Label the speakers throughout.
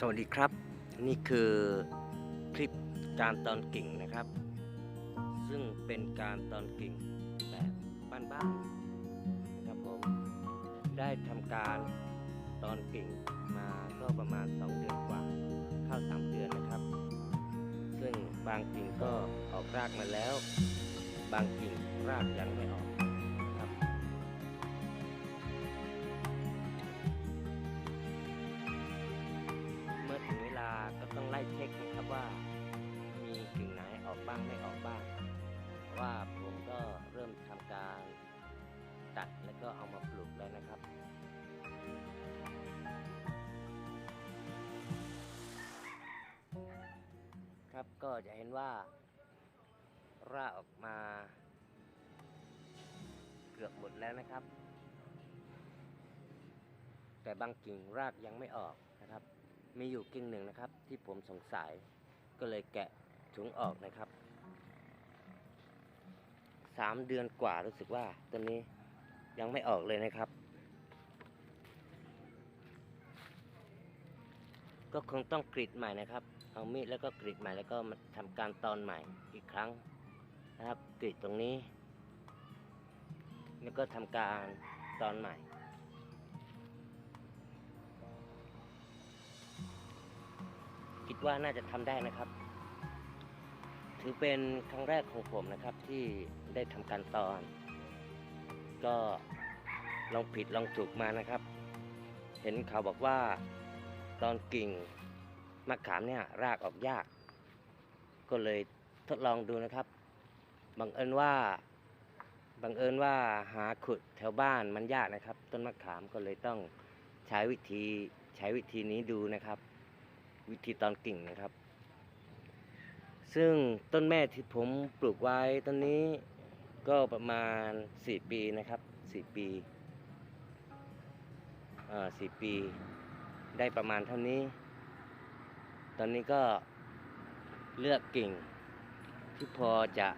Speaker 1: สวัสดีครับ นี่คือคลิปการตอนกิ่งนะครับ ซึ่งเป็นการตอนกิ่งแบบบ้านๆนะครับผมได้ทำการตอนกิ่งมาก็ประมาณ 2 เดือนกว่าเข้า3เดือนนะครับ ซึ่งบางกิ่งก็ออกรากมาแล้ว บางกิ่งรากยังไม่ออกางไม่ออกบ้างว่าผมก็เริ่มทำการตัดแล้วก็เอามาปลูกแล้วนะครับครับก็จะเห็นว่า รากออกมา เกือบหมดแล้วนะครับ แต่บางกิ่งรากยังไม่ออกนะครับ มีอยู่กิ่งหนึ่งนะครับ ที่ผมสงสัยก็เลยแกะ ถุงออกนะครับสามเดือนกว่ารู้สึกว่าต้นนี้ยังไม่ออกเลยนะครับ ก็คงต้องกรีดใหม่นะครับ เอามีดแล้วก็กรีดใหม่แล้วก็มาทำการตอนใหม่อีกครั้งนะครับกรีดตรงนี้ แล้วก็ทำการตอนใหม่คิดว่าน่าจะทำได้นะครับ ถือเป็นครั้งแรกของผมนะครับที่ได้ทำการตอน ก็ลองผิดลองถูกมานะครับ เห็นเขาบอกว่าตอนกิ่งมะขามเนี่ยรากออกยาก ก็เลยทดลองดูนะครับบังเอิญว่าบังเอิญว่าหาขุดแถวบ้านมันยากนะครับ ต้นมะขามก็เลยต้องใช้วิธีใช้วิธีนี้ดูนะครับ วิธีตอนกิ่งนะครับ ซึ่งต้นแม่ที่ผมปลูกไว้ต้นนี้ก็ประมาณ 4 ปีนะครับ 4 ปีอ่า4ปี ได้ประมาณเท่านี้ ตอนนี้ก็เลือกกิ่ง ที่พอจะ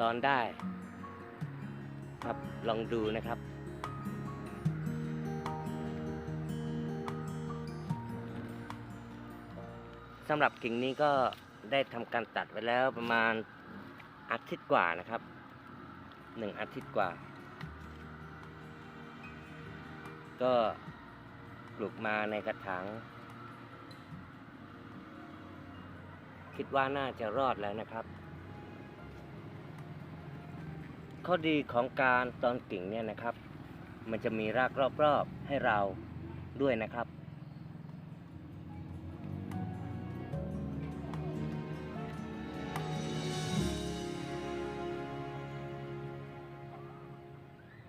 Speaker 1: ตอนได้ครับลองดูนะครับสำหรับกิ่งนี้ก็ ได้ทำการตัดไว้แล้วประมาณอาทิตย์กว่านะครับหนึ่งอาทิตย์กว่า ก็ปลูกมาในกระถางคิดว่าน่าจะรอดแล้วนะครับ ข้อดีของการตอนกิ่งเนี่ยนะครับ มันจะมีรากรอบๆให้เราด้วยนะครับ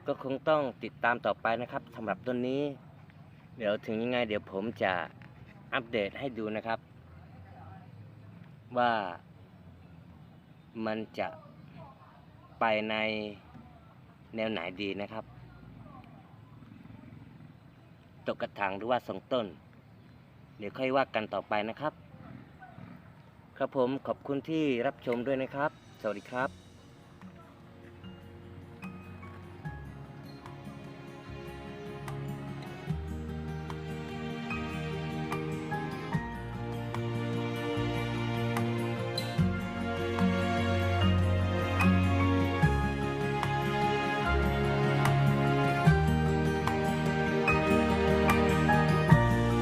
Speaker 1: ก็คงต้องติดตามต่อไปนะครับสำหรับต้นนี้ เดี๋ยวถึงยังไง เดี๋ยวผมจะอัปเดตให้ดูนะครับ ว่ามันจะไปในแนวไหนดีนะครับตกกระถางหรือว่าสองต้น เดี๋ยวค่อยว่ากันต่อไปนะครับ ครับผมขอบคุณที่รับชมด้วยนะครับ สวัสดีครับ